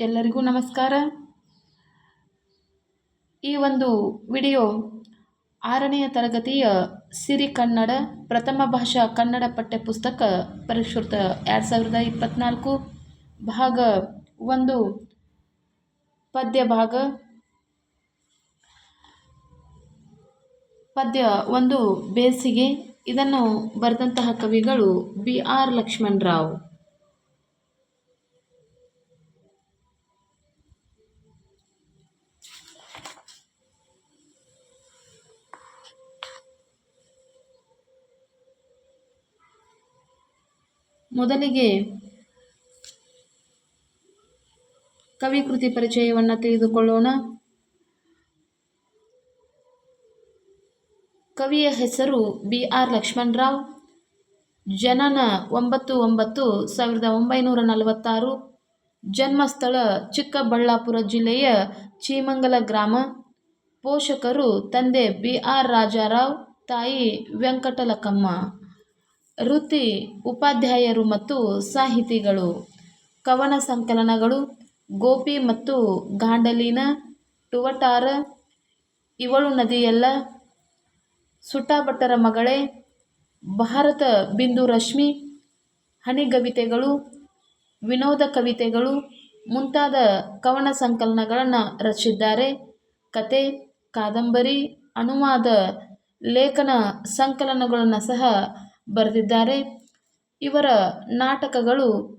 ಎಲ್ಲರಿಗೂ ನಮಸ್ಕಾರ. ಈ ಒಂದು ವಿಡಿಯೋ ಆರನೆಯ ತರಗತಿಯ ಸಿರಿ ಕನ್ನಡ, ಪ್ರಥಮ ಭಾಷಾ ಕನ್ನಡ ಪಠ್ಯಪುಸ್ತಕ ಪರಿಷ್ಕೃತ ಎರಡು ಸಾವಿರದ ಇಪ್ಪತ್ತ್ನಾಲ್ಕು ಭಾಗ ಒಂದು ಪದ್ಯ ಭಾಗ ಪದ್ಯ ಒಂದು ಬೇಸಿಗೆ. ಇದನ್ನು ಬರೆದಂತಹ ಕವಿಗಳು ಬಿ ಆರ್ ಲಕ್ಷ್ಮಣರಾವ್ ಮೊದಲಿಗೆ ಕವಿಕೃತಿ ಪರಿಚಯವನ್ನು ತಿಳಿದುಕೊಳ್ಳೋಣ. ಕವಿಯ ಹೆಸರು ಬಿ ಆರ್ ಲಕ್ಷ್ಮಣರಾವ್. ಜನನ ಒಂಬತ್ತು ಒಂಬತ್ತು ಸಾವಿರದ ಒಂಬೈನೂರ ನಲವತ್ತಾರು. ಜನ್ಮಸ್ಥಳ ಚಿಕ್ಕಬಳ್ಳಾಪುರ ಜಿಲ್ಲೆಯ ಚೀಮಂಗಲ ಗ್ರಾಮ. ಪೋಷಕರು ತಂದೆ ಬಿ ಆರ್ ರಾಜಾರಾವ್, ತಾಯಿ ವೆಂಕಟಲಕಮ್ಮ. ವೃತ್ತಿ ಉಪಾಧ್ಯಾಯರು ಮತ್ತು ಸಾಹಿತಿಗಳು. ಕವನ ಸಂಕಲನಗಳು, ಗೋಪಿ ಮತ್ತು ಗಾಂಡಲಿನ, ಟುವಟಾರ, ಇವಳು ನದಿಯಲ್ಲ ಸುಟಾಭಟ್ಟರ ಮಗಳೇ, ಭಾರತ ಬಿಂದು ರಶ್ಮಿ ಹನಿಗವಿತೆಗಳು ವಿನೋದ ಕವಿತೆಗಳು, ಮುಂತಾದ ಕವನ ಸಂಕಲನಗಳನ್ನು ರಚಿಸಿದ್ದಾರೆ. ಕತೆ, ಕಾದಂಬರಿ, ಅನುವಾದ, ಲೇಖನ ಸಂಕಲನಗಳನ್ನು ಸಹ ಬರೆದಿದ್ದಾರೆ. ಇವರ ನಾಟಕಗಳು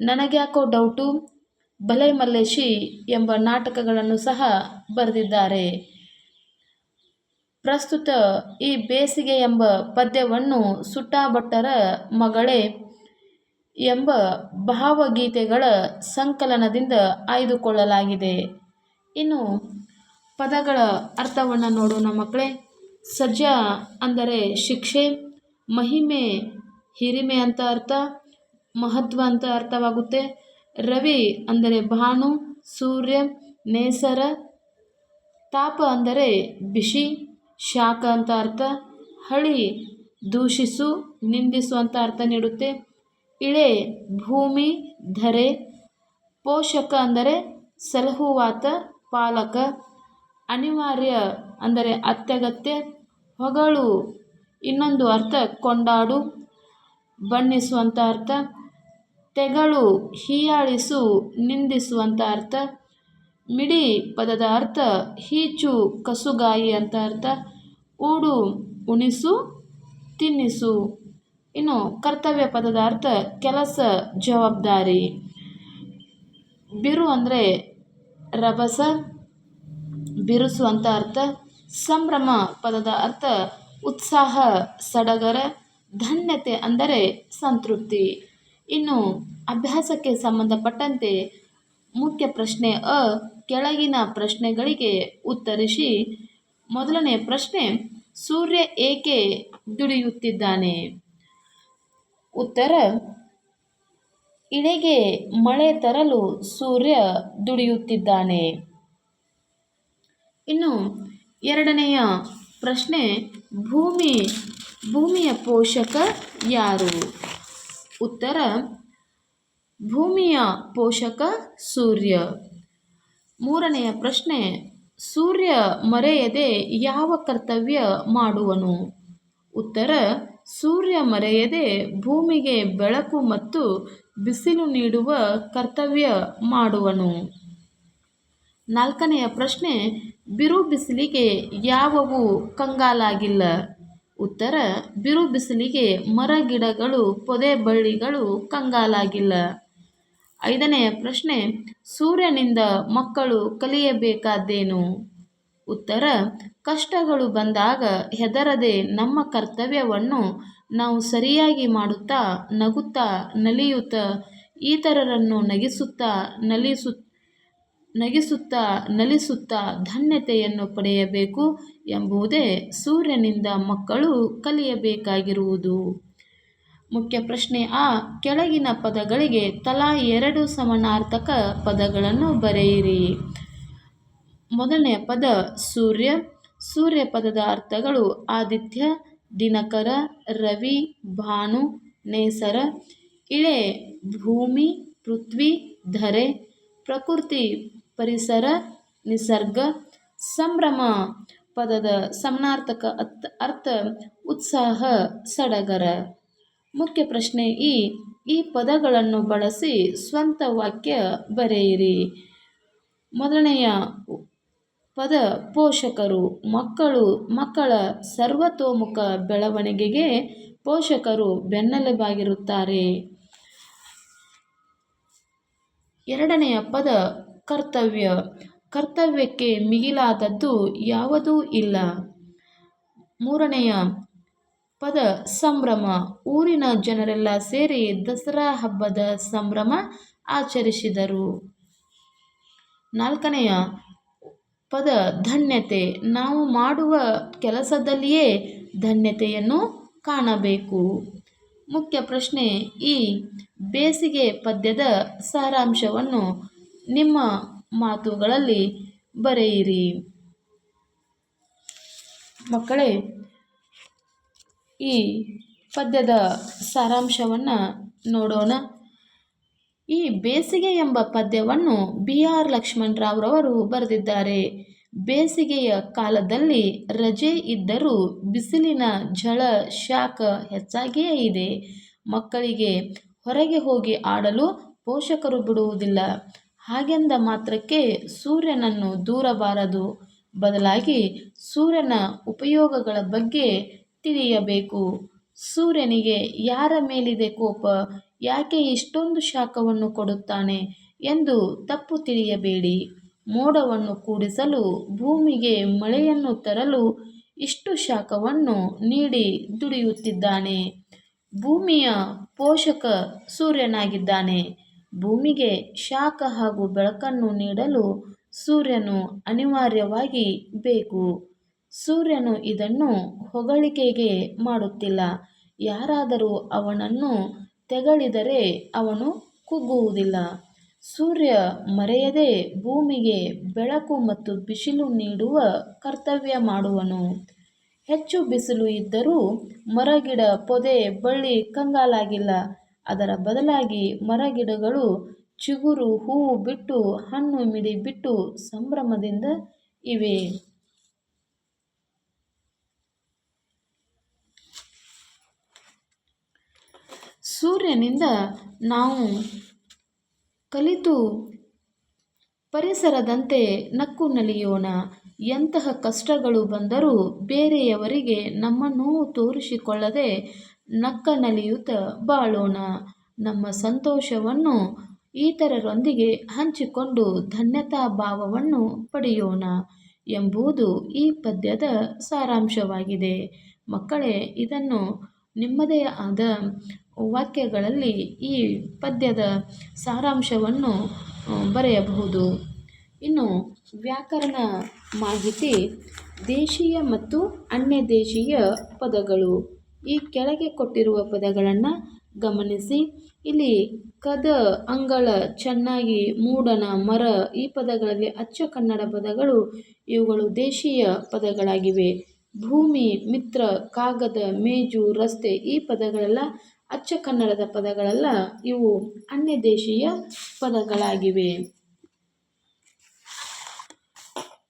ನನಗ್ಯಾಕೋ ಡೌಟು, ಬಲೆ ಮಲ್ಲೇಶಿ ಎಂಬ ನಾಟಕಗಳನ್ನು ಸಹ ಬರೆದಿದ್ದಾರೆ. ಪ್ರಸ್ತುತ ಈ ಬೇಸಿಗೆ ಎಂಬ ಪದ್ಯವನ್ನು ಸುಟ್ಟಾಭಟ್ಟರ ಮಗಳೇ ಎಂಬ ಭಾವಗೀತೆಗಳ ಸಂಕಲನದಿಂದ ಆಯ್ದುಕೊಳ್ಳಲಾಗಿದೆ. ಇನ್ನು ಪದಗಳ ಅರ್ಥವನ್ನು ನೋಡೋಣ ಮಕ್ಕಳೇ. ಸಜ್ಜ ಅಂದರೆ ಶಿಕ್ಷೆ ಮಹಿಮೆ, ಹಿರಿಮೆ ಅಂತ ಅರ್ಥ, ಮಹತ್ವ ಅಂತ ಅರ್ಥವಾಗುತ್ತೆ. ರವಿ ಅಂದರೆ ಭಾನು, ಸೂರ್ಯ, ನೇಸರ, ತಾಪ ಅಂದರೆ ಬಿಸಿ, ಶಾಖ ಅಂತ ಅರ್ಥ, ಹಳಿ, ದೂಷಿಸು, ನಿಂದಿಸು ಅಂತ ಅರ್ಥ ನೀಡುತ್ತೆ. ಇಳೆ, ಭೂಮಿ, ಧರೆ, ಪೋಷಕ ಅಂದರೆ ಸಲಹುವಾತ, ಪಾಲಕ, ಅನಿವಾರ್ಯ ಅಂದರೆ ಅತ್ಯಗತ್ಯ, ಹೊಗಳು ಇನ್ನೊಂದು ಅರ್ಥ, ಕೊಂಡಾಡು ಬಣ್ಣಿಸುವಂಥ ಅರ್ಥ, ತೆಗಳು ಹೀಯಾಳಿಸು ನಿಂದಿಸುವಂಥ ಅರ್ಥ, ಮಿಡಿ ಪದದ ಅರ್ಥ ಹೀಚು ಕಸುಗಾಯಿ ಅಂತ ಅರ್ಥ, ಊಡು ಉಣಿಸು ತಿನ್ನಿಸು. ಇನ್ನು ಕರ್ತವ್ಯ ಪದದ ಅರ್ಥ ಕೆಲಸ ಜವಾಬ್ದಾರಿ. ಬಿರು ಅಂದರೆ ರಭಸ ಬಿರುಸು ಅಂತ ಅರ್ಥ, ಸಂಭ್ರಮ ಪದದ ಅರ್ಥ ಉತ್ಸಾಹ, ಸಡಗರ, ಧನ್ಯತೆ ಅಂದರೆ ಸಂತೃಪ್ತಿ. ಇನ್ನು ಅಭ್ಯಾಸಕ್ಕೆ ಸಂಬಂಧಪಟ್ಟಂತೆ ಮುಖ್ಯ ಪ್ರಶ್ನೆ ಅ, ಕೆಳಗಿನ ಪ್ರಶ್ನೆಗಳಿಗೆ ಉತ್ತರಿಸಿ. ಮೊದಲನೇ ಪ್ರಶ್ನೆ, ಸೂರ್ಯ ಏಕೆ ದುಡಿಯುತ್ತಿದ್ದಾನೆ? ಉತ್ತರ, ಇಳೆಗೆ ಮಳೆ ತರಲು ಸೂರ್ಯ ದುಡಿಯುತ್ತಿದ್ದಾನೆ. ಇನ್ನು ಎರಡನೆಯ ಪ್ರಶ್ನೆ, ಭೂಮಿ, ಭೂಮಿಯ ಪೋಷಕ ಯಾರು? ಉತ್ತರ, ಭೂಮಿಯ ಪೋಷಕ ಸೂರ್ಯ. ಮೂರನೆಯ ಪ್ರಶ್ನೆ, ಸೂರ್ಯ ಮರೆಯದೆ ಯಾವ ಕರ್ತವ್ಯ ಮಾಡುವನು? ಉತ್ತರ, ಸೂರ್ಯ ಮರೆಯದೆ ಭೂಮಿಗೆ ಬೆಳಕು ಮತ್ತು ಬಿಸಿಲು ನೀಡುವ ಕರ್ತವ್ಯ ಮಾಡುವನು. ನಾಲ್ಕನೆಯ ಪ್ರಶ್ನೆ ಬಿರು ಬಿಸಿಲಿಗೆ ಯಾವವು ಕಂಗಾಲಾಗಿಲ್ಲ. ಉತ್ತರ ಬಿರು ಬಿಸಿಲಿಗೆ ಮರ ಗಿಡಗಳು ಪೊದೆ ಬಳ್ಳಿಗಳು ಕಂಗಾಲಾಗಿಲ್ಲ. ಐದನೆಯ ಪ್ರಶ್ನೆ, ಸೂರ್ಯನಿಂದ ಮಕ್ಕಳು ಕಲಿಯಬೇಕಾದ್ದೇನು? ಉತ್ತರ, ಕಷ್ಟಗಳು ಬಂದಾಗ ಹೆದರದೆ ನಮ್ಮ ಕರ್ತವ್ಯವನ್ನು ನಾವು ಸರಿಯಾಗಿ ಮಾಡುತ್ತಾ ನಗುತ್ತಾ ನಲಿಯುತ್ತಾ ಇತರರನ್ನು ನಗಿಸುತ್ತಾ ನಲಿಸು ನಗಿಸುತ್ತಾ ನಲಿಸುತ್ತಾ ಧನ್ಯತೆಯನ್ನು ಪಡೆಯಬೇಕು ಎಂಬುದೇ ಸೂರ್ಯನಿಂದ ಮಕ್ಕಳು ಕಲಿಯಬೇಕಾಗಿರುವುದು. ಮುಖ್ಯ ಪ್ರಶ್ನೆ ಆ, ಕೆಳಗಿನ ಪದಗಳಿಗೆ ತಲಾ ಎರಡು ಸಮನಾರ್ಥಕ ಪದಗಳನ್ನು ಬರೆಯಿರಿ. ಮೊದಲನೆಯ ಪದ ಸೂರ್ಯ ಸೂರ್ಯ ಪದದ ಅರ್ಥಗಳು ಆದಿತ್ಯ, ದಿನಕರ, ರವಿ, ಭಾನು, ನೇಸರ, ಇಳೆ, ಭೂಮಿ, ಪೃಥ್ವಿ, ಧರೆ ಪ್ರಕೃತಿ ಪರಿಸರ ನಿಸರ್ಗ ಸಂಭ್ರಮ ಪದದ ಸಮನಾರ್ಥಕ ಅರ್ಥ ಅರ್ಥ ಉತ್ಸಾಹ ಸಡಗರ. ಮುಖ್ಯ ಪ್ರಶ್ನೆ ಈ ಈ ಪದಗಳನ್ನು ಬಳಸಿ ಸ್ವಂತ ವಾಕ್ಯ ಬರೆಯಿರಿ. ಮೊದಲನೆಯ ಪದ ಪೋಷಕರು, ಮಕ್ಕಳು, ಮಕ್ಕಳ ಸರ್ವತೋಮುಖ ಬೆಳವಣಿಗೆಗೆ ಪೋಷಕರು ಬೆನ್ನೆಲುಬಾಗಿರುತ್ತಾರೆ. ಎರಡನೆಯ ಪದ ಕರ್ತವ್ಯ. ಕರ್ತವ್ಯಕ್ಕೆ ಮಿಗಿಲಾದದ್ದು ಯಾವುದೂ ಇಲ್ಲ. ಮೂರನೆಯ ಪದ ಸಂಭ್ರಮ. ಊರಿನ ಜನರೆಲ್ಲ ಸೇರಿ ದಸರಾ ಹಬ್ಬದ ಸಂಭ್ರಮ ಆಚರಿಸಿದರು. ನಾಲ್ಕನೆಯ ಪದ ಧನ್ಯತೆ. ನಾವು ಮಾಡುವ ಕೆಲಸದಲ್ಲಿಯೇ ಧನ್ಯತೆಯನ್ನು ಕಾಣಬೇಕು. ಮುಖ್ಯ ಪ್ರಶ್ನೆ ಈ ಬೇಸಿಗೆ ಪದ್ಯದ ಸಾರಾಂಶವನ್ನು ನಿಮ್ಮ ಮಾತುಗಳಲ್ಲಿ ಬರೆಯಿರಿ. ಮಕ್ಕಳೇ, ಈ ಪದ್ಯದ ಸಾರಾಂಶವನ್ನು ನೋಡೋಣ. ಈ ಬೇಸಿಗೆ ಎಂಬ ಪದ್ಯವನ್ನು ಬಿ ಆರ್ ಲಕ್ಷ್ಮಣರಾವ್ರವರು ಬರೆದಿದ್ದಾರೆ. ಬೇಸಿಗೆಯ ಕಾಲದಲ್ಲಿ ರಜೆ ಇದ್ದರೂ ಬಿಸಿಲಿನ ಝಳ ಶಾಖ ಹೆಚ್ಚಾಗಿಯೇ ಇದೆ. ಮಕ್ಕಳಿಗೆ ಹೊರಗೆ ಹೋಗಿ ಆಡಲು ಪೋಷಕರು ಬಿಡುವುದಿಲ್ಲ. ಹಾಗೆಂದ ಮಾತ್ರಕ್ಕೆ ಸೂರ್ಯನನ್ನು ದೂರಬಾರದು. ಬದಲಾಗಿ ಸೂರ್ಯನ ಉಪಯೋಗಗಳ ಬಗ್ಗೆ ತಿಳಿಯಬೇಕು. ಸೂರ್ಯನಿಗೆ ಯಾರ ಮೇಲಿದೆ ಕೋಪ, ಯಾಕೆ ಇಷ್ಟೊಂದು ಶಾಖವನ್ನು ಕೊಡುತ್ತಾನೆ ಎಂದು ತಪ್ಪು ತಿಳಿಯಬೇಡಿ. ಮೋಡವನ್ನು ಕೂಡಿಸಲು, ಭೂಮಿಗೆ ಮಳೆಯನ್ನು ತರಲು ಇಷ್ಟು ಶಾಖವನ್ನು ನೀಡಿ ದುಡಿಯುತ್ತಿದ್ದಾನೆ. ಭೂಮಿಯ ಪೋಷಕ ಸೂರ್ಯನಾಗಿದ್ದಾನೆ. ಭೂಮಿಗೆ ಶಾಖ ಹಾಗೂ ಬೆಳಕನ್ನು ನೀಡಲು ಸೂರ್ಯನು ಅನಿವಾರ್ಯವಾಗಿ ಬೇಕು. ಸೂರ್ಯನು ಇದನ್ನು ಹೊಗಳಿಕೆಗೆ ಮಾಡುತ್ತಿಲ್ಲ. ಯಾರಾದರೂ ಅವನನ್ನು ತೆಗಳಿದರೆ ಅವನು ಕುಗ್ಗುವುದಿಲ್ಲ. ಸೂರ್ಯ ಮರೆಯದೆ ಭೂಮಿಗೆ ಬೆಳಕು ಮತ್ತು ಬಿಸಿಲು ನೀಡುವ ಕರ್ತವ್ಯ ಮಾಡುವನು. ಹೆಚ್ಚು ಬಿಸಿಲು ಇದ್ದರೂ ಮರಗಿಡ ಪೊದೆ ಬಳ್ಳಿ ಕಂಗಾಲಾಗಿಲ್ಲ. ಅದರ ಬದಲಾಗಿ ಮರಗಿಡಗಳು ಚಿಗುರು ಹೂವು ಬಿಟ್ಟು ಹಣ್ಣು ಮಿಡಿ ಬಿಟ್ಟು ಸಂಭ್ರಮದಿಂದ ಇವೆ. ಸೂರ್ಯನಿಂದ ನಾವು ಕಲಿತು ಪರಿಸರದಂತೆ ನಕ್ಕು ನಲಿಯೋಣ. ಎಂತಹ ಕಷ್ಟಗಳು ಬಂದರೂ ಬೇರೆಯವರಿಗೆ ನಮ್ಮ ನೋವು ತೋರಿಸಿಕೊಳ್ಳದೆ ನಕ್ಕ ನಲಿಯುತ್ತ ಬಾಳೋಣ. ನಮ್ಮ ಸಂತೋಷವನ್ನು ಇತರರೊಂದಿಗೆ ಹಂಚಿಕೊಂಡು ಧನ್ಯತಾ ಭಾವವನ್ನು ಪಡೆಯೋಣ ಎಂಬುದು ಈ ಪದ್ಯದ ಸಾರಾಂಶವಾಗಿದೆ. ಮಕ್ಕಳೇ, ಇದನ್ನು ನಿಮ್ಮದೇ ಆದ ವಾಕ್ಯಗಳಲ್ಲಿ ಈ ಪದ್ಯದ ಸಾರಾಂಶವನ್ನು ಬರೆಯಬಹುದು. ಇನ್ನು ವ್ಯಾಕರಣ ಮಾಹಿತಿ, ದೇಶೀಯ ಮತ್ತು ಅನ್ಯ ದೇಶೀಯ ಪದಗಳು. ಈ ಕೆಳಗೆ ಕೊಟ್ಟಿರುವ ಪದಗಳನ್ನು ಗಮನಿಸಿ. ಇಲ್ಲಿ ಕದ, ಅಂಗಳ, ಚೆನ್ನಾಗಿ, ಮೂಡನ, ಮರ ಈ ಪದಗಳಲ್ಲಿ ಅಚ್ಚ ಕನ್ನಡ ಪದಗಳು. ಇವುಗಳು ದೇಶೀಯ ಪದಗಳಾಗಿವೆ. ಭೂಮಿ, ಮಿತ್ರ, ಕಾಗದ, ಮೇಜು, ರಸ್ತೆ ಈ ಪದಗಳೆಲ್ಲ ಅಚ್ಚ ಕನ್ನಡದ ಪದಗಳೆಲ್ಲ ಇವು ಅನ್ಯ ದೇಶೀಯ ಪದಗಳಾಗಿವೆ.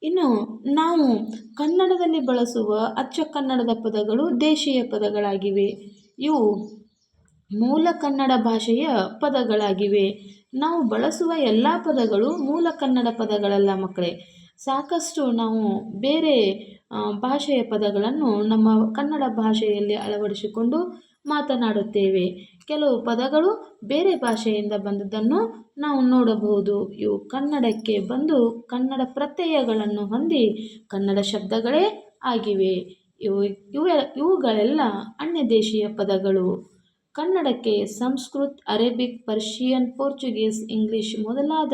ಇನ್ನು ನಾವು ಕನ್ನಡದಲ್ಲಿ ಬಳಸುವ ಅಚ್ಚ ಕನ್ನಡದ ಪದಗಳು ದೇಶೀಯ ಪದಗಳಾಗಿವೆ. ಇವು ಮೂಲ ಕನ್ನಡ ಭಾಷೆಯ ಪದಗಳಾಗಿವೆ. ನಾವು ಬಳಸುವ ಎಲ್ಲ ಪದಗಳು ಮೂಲ ಕನ್ನಡ ಪದಗಳಲ್ಲ ಮಕ್ಕಳೇ. ಸಾಕಷ್ಟು ನಾವು ಬೇರೆ ಭಾಷೆಯ ಪದಗಳನ್ನು ನಮ್ಮ ಕನ್ನಡ ಭಾಷೆಯಲ್ಲಿ ಅಳವಡಿಸಿಕೊಂಡು ಮಾತನಾಡುತ್ತೇವೆ. ಕೆಲವು ಪದಗಳು ಬೇರೆ ಭಾಷೆಯಿಂದ ಬಂದದ್ದನ್ನು ನಾವು ನೋಡಬಹುದು. ಇವು ಕನ್ನಡಕ್ಕೆ ಬಂದು ಕನ್ನಡ ಪ್ರತ್ಯಯಗಳನ್ನು ಹೊಂದಿ ಕನ್ನಡ ಶಬ್ದಗಳೇ ಆಗಿವೆ. ಇವು ಇವು, ಇವುಗಳೆಲ್ಲ ಅನ್ಯ ದೇಶೀಯ ಪದಗಳು. ಕನ್ನಡಕ್ಕೆ Sanskrit, Arabic, Persian, Portuguese, English ಮೊದಲಾದ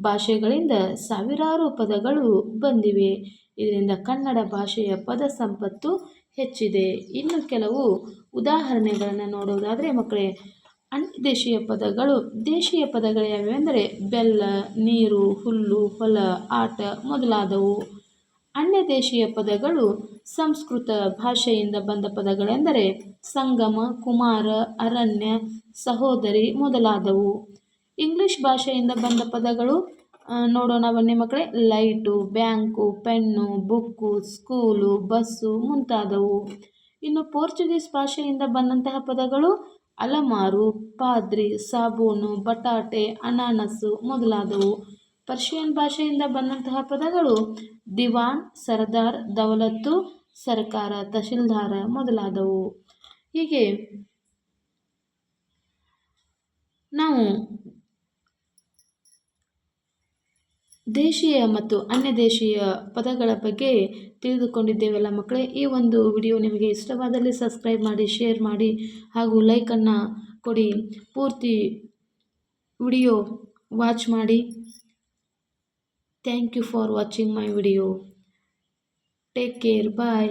ಭಾಷೆಗಳಿಂದ ಸಾವಿರಾರು ಪದಗಳು ಬಂದಿವೆ. ಇದರಿಂದ ಕನ್ನಡ ಭಾಷೆಯ ಪದ ಸಂಪತ್ತು ಹೆಚ್ಚಿದೆ. ಇನ್ನು ಕೆಲವು ಉದಾಹರಣೆಗಳನ್ನು ನೋಡೋದಾದರೆ ಮಕ್ಕಳೇ ದೇಶೀಯ ಪದಗಳು ದೇಶೀಯ ಪದಗಳು ಯಾವ್ಯಾವೆಂದರೆ ಬೆಲ್ಲ, ನೀರು, ಹುಲ್ಲು, ಹೊಲ, ಆಟ ಮೊದಲಾದವು. ಅನ್ಯ ದೇಶೀಯ ಪದಗಳು ಸಂಸ್ಕೃತ ಭಾಷೆಯಿಂದ ಬಂದ ಪದಗಳೆಂದರೆ ಸಂಗಮ, ಕುಮಾರ, ಅರಣ್ಯ, ಸಹೋದರಿ ಮೊದಲಾದವು. ಇಂಗ್ಲಿಷ್ ಭಾಷೆಯಿಂದ ಬಂದ ಪದಗಳು ನೋಡೋಣ ಬನ್ನಿ ಮಕ್ಕಳೇ. Light, bank, pen, book, school, bus ಮುಂತಾದವು. ಇನ್ನು ಪೋರ್ಚುಗೀಸ್ ಭಾಷೆಯಿಂದ ಬಂದಂತಹ ಪದಗಳು ಅಲಮಾರು, ಪಾದ್ರಿ, ಸಾಬೂನು, ಬಟಾಟೆ, ಅನಾನಸು ಮೊದಲಾದವು. ಪರ್ಷಿಯನ್ ಭಾಷೆಯಿಂದ ಬಂದಂತಹ ಪದಗಳು ದಿವಾನ್, ಸರ್ದಾರ್, ದೌಲತ್ತು, ಸರ್ಕಾರ, ತಹಶೀಲ್ದಾರ ಮೊದಲಾದವು. ಹೀಗೆ ನಾವು ದೇಶೀಯ ಮತ್ತು ಅನ್ಯ ದೇಶೀಯ ಪದಗಳ ಬಗ್ಗೆ ತಿಳಿದುಕೊಂಡಿದ್ದೇವೆಲ್ಲ ಮಕ್ಕಳೇ. ಈ ಒಂದು ವಿಡಿಯೋ ನಿಮಗೆ ಇಷ್ಟವಾದಲ್ಲಿ ಸಬ್ಸ್ಕ್ರೈಬ್ ಮಾಡಿ ಶೇರ್ ಮಾಡಿ ಹಾಗೂ ಲೈಕನ್ನು ಕೊಡಿ. ಪೂರ್ತಿ ವಿಡಿಯೋ ವಾಚ್ ಮಾಡಿ. Thank you for watching my video take care bye